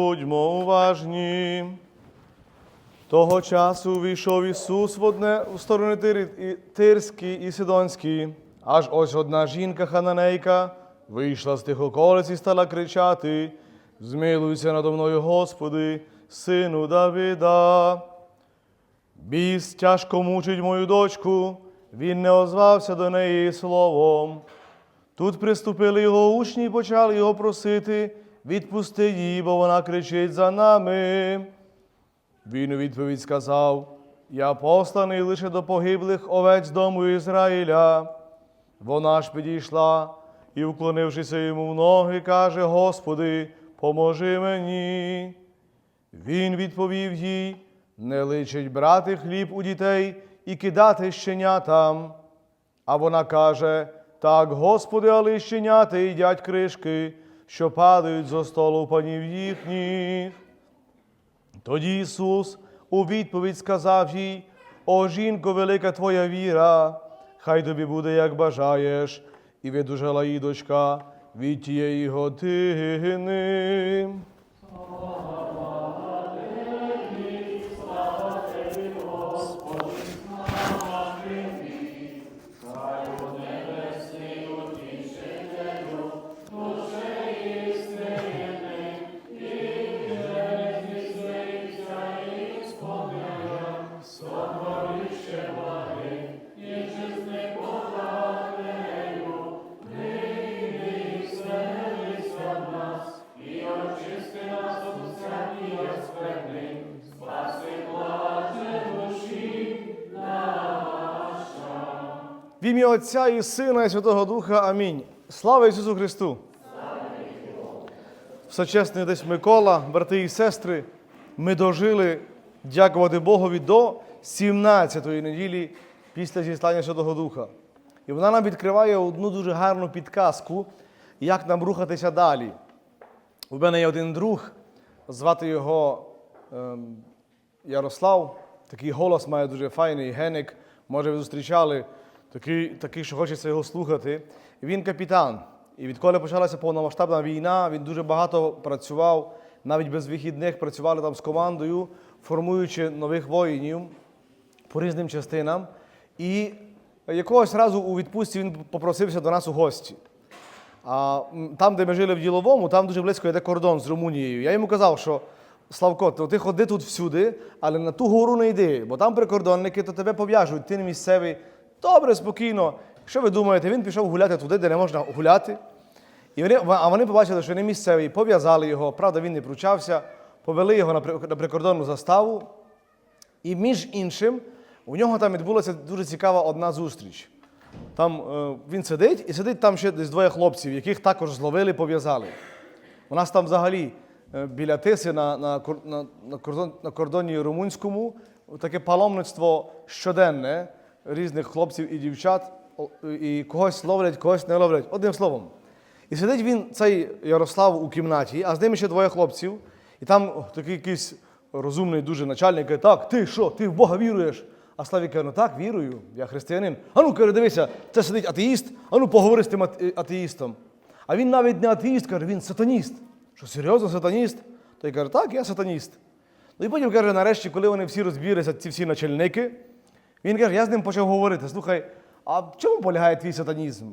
Будьмо уважні. Того часу війшов Ісус в одне в сторони Тир- і- Тирські і Сидонські. Аж ось одна жінка хананейка вийшла з тих околиць і стала кричати: Змилуйся надо мною, Господи, сину Давида. Біс тяжко мучить мою дочку, він не озвався до неї словом. Тут приступили його учні і почали його просити, відпусти її, бо вона кричить за нами. Він у відповідь сказав: Я посланий лише до погиблих овець дому Ізраїля. Вона ж підійшла і, вклонившися йому в ноги, каже: Господи, поможи мені. Він відповів їй: не личить брати хліб у дітей і кидати щенятам. А вона каже: Так, Господи, але й щенята їдять кришки, що падають зо столу панів їхніх. Тоді Ісус у відповідь сказав їй: О жінко, велика твоя віра, хай тобі буде, як бажаєш, і видужала її дочка від тієї години. В ім'я Отця і Сина, і Святого Духа. Амінь. Слава Ісусу Христу! Всечесний десь Микола, брати і сестри, ми дожили, дякувати Богові, до 17-ї неділі після зіслання Святого Духа. І вона нам відкриває одну дуже гарну підказку, як нам рухатися далі. У мене є один друг, звати його ем, Ярослав. Такий голос має дуже файний, геник. Може, ви зустрічали, такий, такий, що хочеться його слухати. Він капітан. І відколи почалася повномасштабна війна, він дуже багато працював, навіть без вихідних працювали там з командою, формуючи нових воїнів по різним частинам. І якогось разу у відпустці він попросився до нас у гості. А там, де ми жили в діловому, там дуже близько йде кордон з Румунією. Я йому казав, що Славко, то ти ходи тут всюди, але на ту гору не йди, бо там прикордонники, то тебе пов'яжуть, ти не місцевий. Добре, спокійно. Що ви думаєте, він пішов гуляти туди, де не можна гуляти. І вони, а вони побачили, що не місцевий, пов'язали його. Правда, він не пручався, повели його на при- на прикордонну заставу. І між іншим, у нього там відбулася дуже цікава одна зустріч. Там е, він сидить, і сидить там ще десь двоє хлопців, яких також зловили, пов'язали. У нас там взагалі е, біля Тиси на, на, на, на, кордон, на кордоні румунському таке паломництво щоденне різних хлопців і дівчат, і когось ловлять, когось не ловлять. Одним словом. І сидить він, цей Ярослав, у кімнаті, а з ними ще двоє хлопців. І там такий якийсь розумний дуже начальник каже, так, ти що, ти в Бога віруєш? А Славік каже, ну так, вірую, я християнин. А каже, дивися, це сидить атеїст, а ну поговори з тим атеїстом. А він навіть не атеїст, каже, він сатаніст. Що, серйозно, сатаніст? Той каже, так, я сатаніст. Ну і потім каже, нарешті, коли вони всі розбірилися, ці всі начальники, він каже, я з ним почав говорити. Слухай, а в чому полягає твій сатанізм?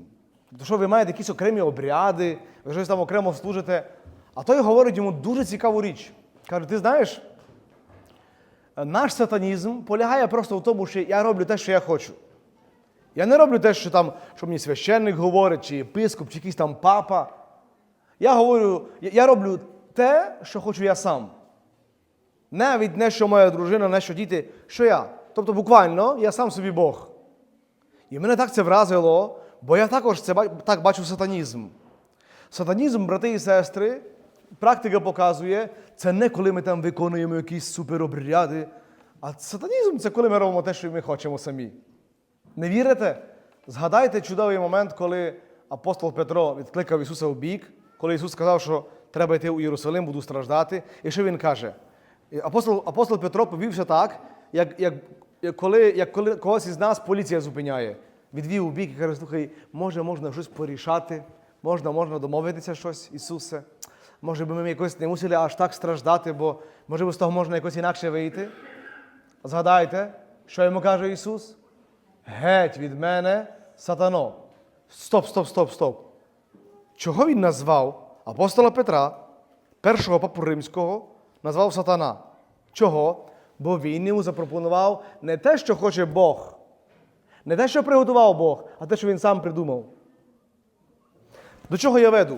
То що ви маєте якісь окремі обряди, ви щось там окремо служите. А той говорить йому дуже цікаву річ. Каже, ти знаєш, наш сатанізм полягає просто в тому, що я роблю те, що я хочу. Я не роблю те, що там, що мені священник говорить, чи єпископ, чи якийсь там папа. Я говорю, я- роблю те, що хочу я сам. Навіть не що моя дружина, не що діти, що я. Тобто буквально я сам собі Бог. І мене так це вразило, бо я також це так бачу сатанізм. Сатанізм, брати і сестри, практика показує, це не коли ми там виконуємо якісь суперобряди, а сатанізм це коли ми робимо те, що ми хочемо самі. Не вірите? Згадайте чудовий момент, коли апостол Петро відкликав Ісуса в бік, коли Ісус сказав, що треба йти у Єрусалим, буду страждати. І що Він каже? Апостол, апостол Петро повівся так, як, як, коли, як коли когось із нас поліція зупиняє. Відвів у бік і каже, слухай, може, можна щось порішати, можна, можна домовитися щось, Ісусе. може би ми якось не мусили аж так страждати, бо може би з того можна якось інакше вийти. Згадайте, що йому каже Ісус? Геть від мене, сатано. Стоп, стоп, стоп, стоп. Чого він назвав апостола Петра, першого папу римського, назвав сатана? Чого? Бо він йому запропонував не те, що хоче Бог, не те, що приготував Бог, а те, що він сам придумав. До чого я веду?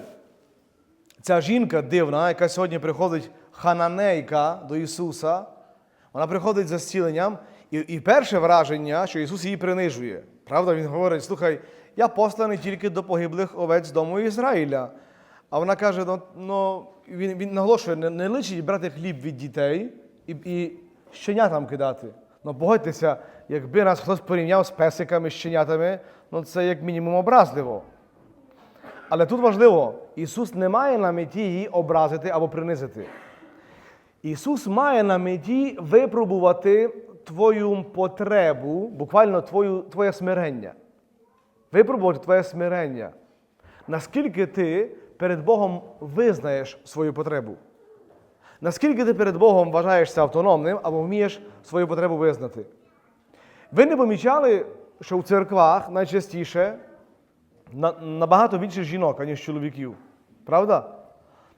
Ця жінка дивна, яка сьогодні приходить хананейка до Ісуса, вона приходить за зціленням, і, і перше враження, що Ісус її принижує. Правда, Він говорить: слухай, я посланий тільки до погиблих овець дому Ізраїля. А вона каже: ну, ну він, він наголошує, не, не личить брати хліб від дітей і, і щенятам кидати. Ну, погодьтеся, якби нас хтось порівняв з песиками, щенятами, ну це як мінімум образливо. Але тут важливо, Ісус не має на меті її образити або принизити. Ісус має на меті випробувати твою потребу, буквально твою, твоє смирення. Випробувати твоє смирення. Наскільки ти перед Богом визнаєш свою потребу? Наскільки ти перед Богом вважаєшся автономним або вмієш свою потребу визнати? Ви не помічали, що в церквах найчастіше набагато більше жінок, аніж чоловіків. Правда?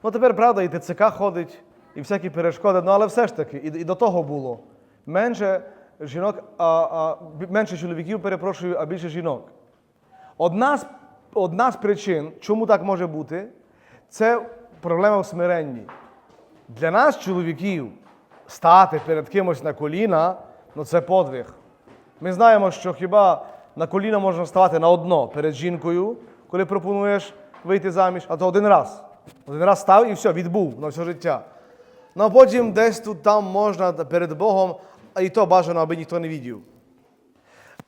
Ну тепер, правда, і ТЦК ходить, і всякі перешкоди, ну але все ж таки, і, і до того було. Менше жінок, а, а, менше чоловіків, перепрошую, а більше жінок. Одна з, одна з причин, чому так може бути, це проблема в смиренні. Для нас, чоловіків, стати перед кимось на коліна, ну це подвиг. Ми знаємо, що хіба на коліна можна ставати на одно перед жінкою, коли пропонуєш вийти заміж, а то один раз. Один раз став і все, відбув на все життя. Ну а потім десь тут там можна перед Богом, а і то бажано, аби ніхто не відів.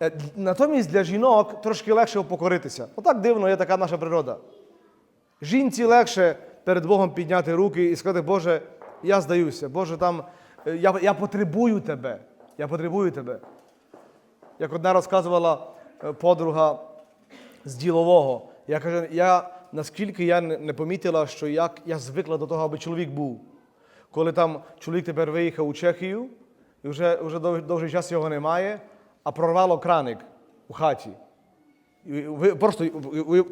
Е, Натомість для жінок трошки легше покоритися. Отак дивно є така наша природа. Жінці легше перед Богом підняти руки і сказати, Боже, я здаюся, Боже, там, е, я, я потребую тебе. Я потребую тебе. Як одна розказувала е, подруга з ділового, я кажу, я, наскільки я не помітила, що як я звикла до того, аби чоловік був. Коли там чоловік тепер виїхав у Чехію, і вже, вже довгий час його немає, а прорвало краник у хаті. Просто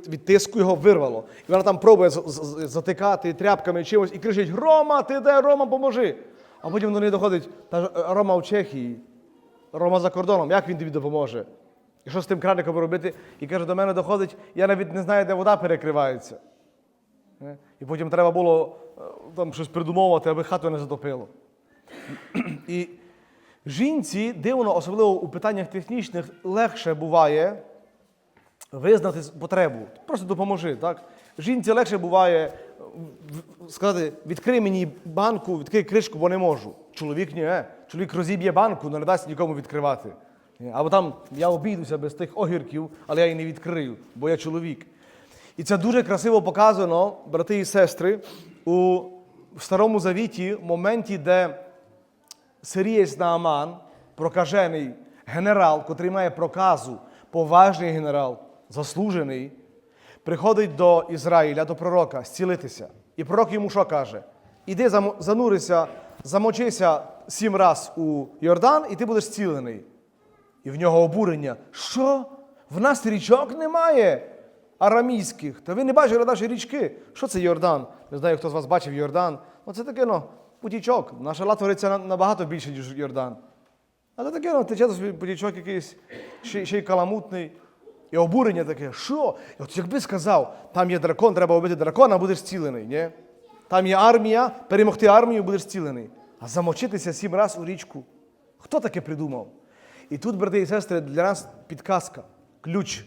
від тиску його вирвало. І вона там пробує затикати тряпками чимось і кричить: Рома, ти де? Рома, поможи! А потім до неї доходить, та е, Рома в Чехії, Рома за кордоном, як він тобі допоможе? І що з тим краником робити? І каже, до мене доходить, я навіть не знаю, де вода перекривається. Е? І потім треба було е, там щось придумовувати, аби хату не затопило. І жінці дивно, особливо у питаннях технічних, легше буває визнати потребу. Просто допоможи. Так? Жінці легше буває сказати, відкрий мені банку, відкрий кришку, бо не можу. Чоловік ні. е. Чоловік розіб'є банку, але не дасть нікому відкривати. Або там я обійдуся без тих огірків, але я її не відкрию, бо я чоловік. І це дуже красиво показано, брати і сестри, у Старому Завіті, в моменті, де Сирієць Нааман, прокажений генерал, котрий має проказу, поважний генерал, заслужений, приходить до Ізраїля, до пророка, зцілитися. І пророк йому що каже? Іди занурися, замочися сім раз у Йордан, і ти будеш зцілений. І в нього обурення. Що? В нас річок немає арамійських. Та ви не бачили наші річки. Що це Йордан? Не знаю, хто з вас бачив Йордан. Ну, це таке, ну, потічок. Наша латвориця набагато більше, ніж Йордан. А це таке, ну, тече собі потічок якийсь, ще й каламутний. І обурення таке, що? От якби сказав, там є дракон, треба вбити дракона, будеш зцілений. Ні? Там є армія, перемогти армію, будеш зцілений. А замочитися сім разів у річку. Хто таке придумав? І тут, брати і сестри, для нас підказка, ключ.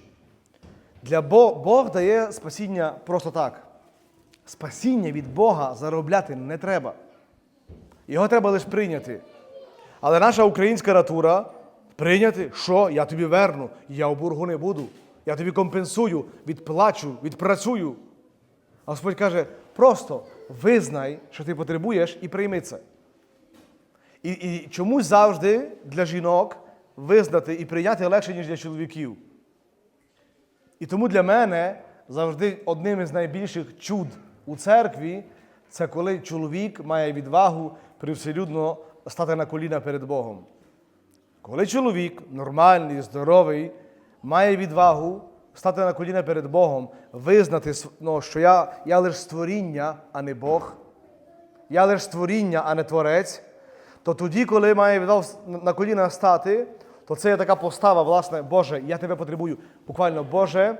Для Бо- Бог дає спасіння просто так. Спасіння від Бога заробляти не треба. Його треба лише прийняти. Але наша українська натура прийняти, що я тобі верну, я у боргу не буду. Я тобі компенсую, відплачу, відпрацюю. А Господь каже: просто визнай, що ти потребуєш, і прийми це. І, і чомусь завжди для жінок визнати і прийняти легше, ніж для чоловіків. І тому для мене завжди одним із найбільших чуд у церкві Це коли чоловік має відвагу привселюдно стати на коліна перед Богом. Коли чоловік нормальний, здоровий, має відвагу стати на коліна перед Богом, визнати, ну, що я, я лише створіння, а не Бог, я лише створіння, а не творець, то тоді, коли має відвагу на коліна стати, то це є така постава, власне, Боже, я тебе потребую. Буквально, Боже,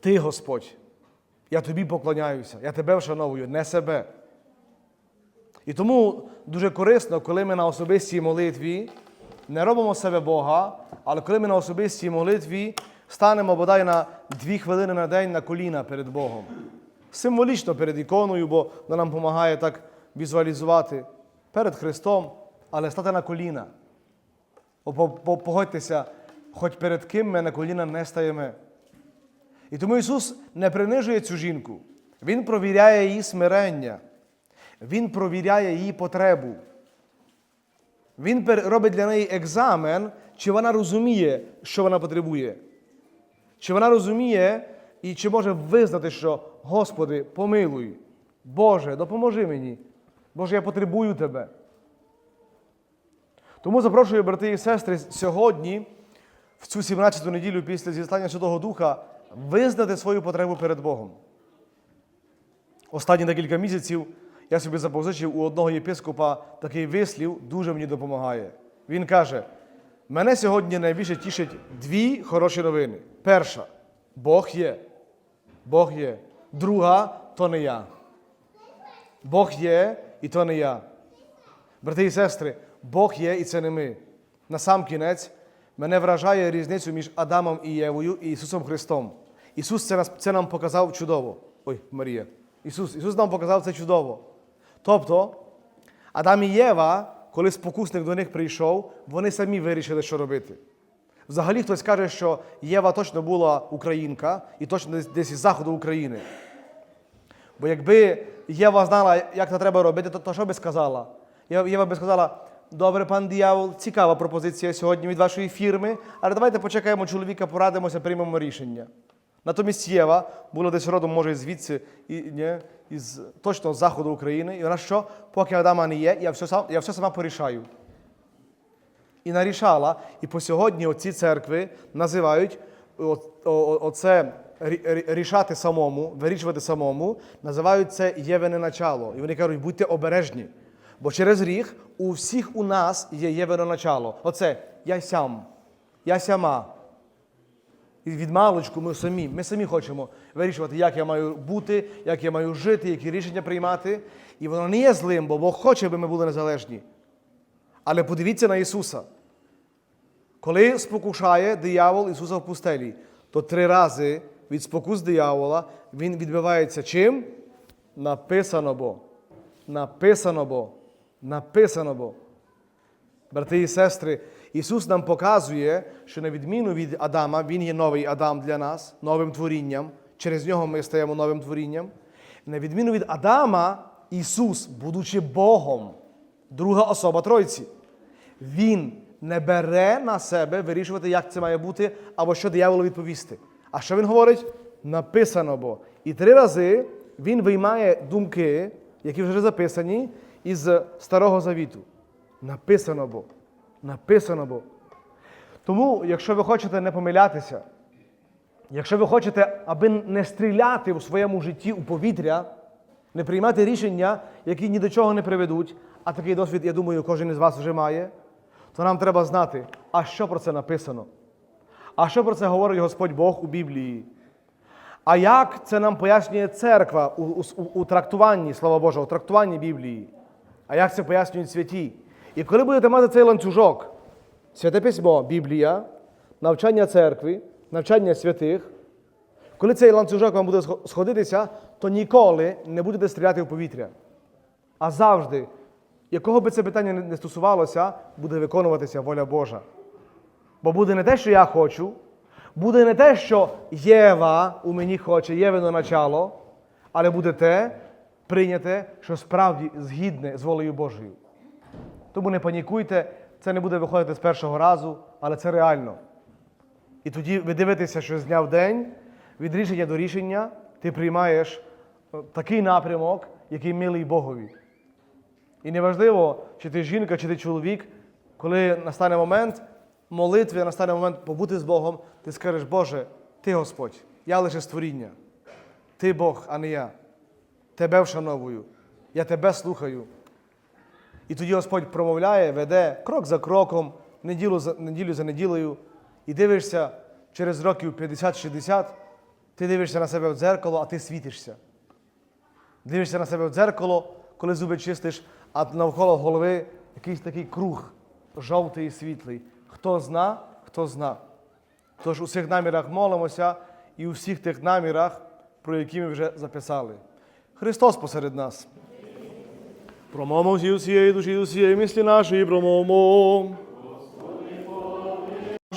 ти Господь. Я тобі поклоняюся, я тебе вшановую, не себе. І тому дуже корисно, коли ми на особистій молитві не робимо себе Бога, але коли ми на особистій молитві станемо бодай на дві хвилини на день на коліна перед Богом. Символічно перед іконою, бо вона нам допомагає так візуалізувати перед Христом, але стати на коліна. Погодьтеся, хоч перед ким ми на коліна не стаємо. І тому Ісус не принижує цю жінку. Він провіряє її смирення. Він провіряє її потребу. Він робить для неї екзамен, чи вона розуміє, що вона потребує. Чи вона розуміє і чи може визнати, що Господи, помилуй, Боже, допоможи мені. Боже, я потребую Тебе. Тому запрошую, брати і сестри, сьогодні, в цю 17-ту неділю після зіслання Святого Духа, визнати свою потребу перед Богом. Останні декілька місяців я собі запозичив у одного єпископа такий вислів, дуже мені допомагає. Він каже: мене сьогодні найбільше тішить дві хороші новини. Перша Бог є. Бог є. Друга то не я. Бог є і то не я. Брати і сестри, Бог є і це не ми. На сам кінець мене вражає різницю між Адамом і Євою і Ісусом Христом. Ісус це, нас- це нам показав чудово. Ой, Марія. Ісус, Ісус нам показав це чудово. Тобто, Адам і Єва, коли спокусник до них прийшов, вони самі вирішили, що робити. Взагалі хтось каже, що Єва точно була українка і точно десь, із заходу України. Бо якби Єва знала, як це треба робити, то, то що би сказала? Єва би сказала: добре, пан диявол, цікава пропозиція сьогодні від вашої фірми, але давайте почекаємо чоловіка, порадимося, приймемо рішення. Натомість Єва була десь родом, може, звідси, і, ні, із точно з заходу України. І вона що? Поки Адама не є, я все, сам, я все сама порішаю. І нарішала. І по сьогодні оці церкви називають оце рі- рі- рішати самому, вирішувати самому, називають це євене начало. І вони кажуть, будьте обережні. Бо через гріх у всіх у нас є євене начало. Оце я сям, я сяма. І від маличку ми самі, ми самі хочемо вирішувати, як я маю бути, як я маю жити, які рішення приймати. І воно не є злим, бо Бог хоче, аби ми були незалежні. Але подивіться на Ісуса. Коли спокушає диявол Ісуса в пустелі, то три рази від спокус диявола Він відбивається чим? Написано бо. Написано бо. Написано бо. Брати і сестри, Ісус нам показує, що на відміну від Адама, Він є новий Адам для нас, новим творінням. Через нього ми стаємо новим творінням. На відміну від Адама, Ісус, будучи Богом, друга особа Тройці, Він не бере на себе вирішувати, як це має бути, або що дияволу відповісти. А що він говорить? Написано бо. І три рази він виймає думки, які вже записані із Старого Завіту. Написано бо. Написано бо. Тому, якщо ви хочете не помилятися, якщо ви хочете, аби не стріляти у своєму житті у повітря, не приймати рішення, які ні до чого не приведуть, а такий досвід, я думаю, кожен із вас вже має, то нам треба знати, а що про це написано? А що про це говорить Господь Бог у Біблії? А як це нам пояснює церква у, у, у трактуванні, слава Божого, у трактуванні Біблії? А як це пояснюють святі? І коли будете мати цей ланцюжок, святе письмо, Біблія, навчання церкви, навчання святих, коли цей ланцюжок вам буде сходитися, то ніколи не будете стріляти в повітря. А завжди, якого би це питання не- стосувалося, буде виконуватися воля Божа. Бо буде не те, що я хочу, буде не те, що Єва у мені хоче, Євино начало, але буде те прийняте, що справді згідне з волею Божою. Тому не панікуйте, це не буде виходити з першого разу, але це реально. І тоді ви дивитеся, що з дня в день, від рішення до рішення, ти приймаєш е, такий напрямок, який милий Богові. І неважливо, чи ти жінка, чи ти чоловік, коли настане момент молитви, настане момент побути з Богом, ти скажеш, Боже, ти Господь, я лише створіння. Ти Бог, а не я. Тебе вшановую, я тебе слухаю. І тоді Господь промовляє, веде крок за кроком, неділю за, неділю за неділею, і дивишся через років 50-60, ти дивишся на себе в дзеркало, а ти світишся. Дивишся на себе в дзеркало, коли зуби чистиш, а навколо голови якийсь такий круг, жовтий і світлий. Хто зна, хто зна. Тож у всіх намірах молимося і у всіх тих намірах, про які ми вже записали. Христос посеред нас. Промовмо всі усієї душі, усієї мислі нашої, промовмо.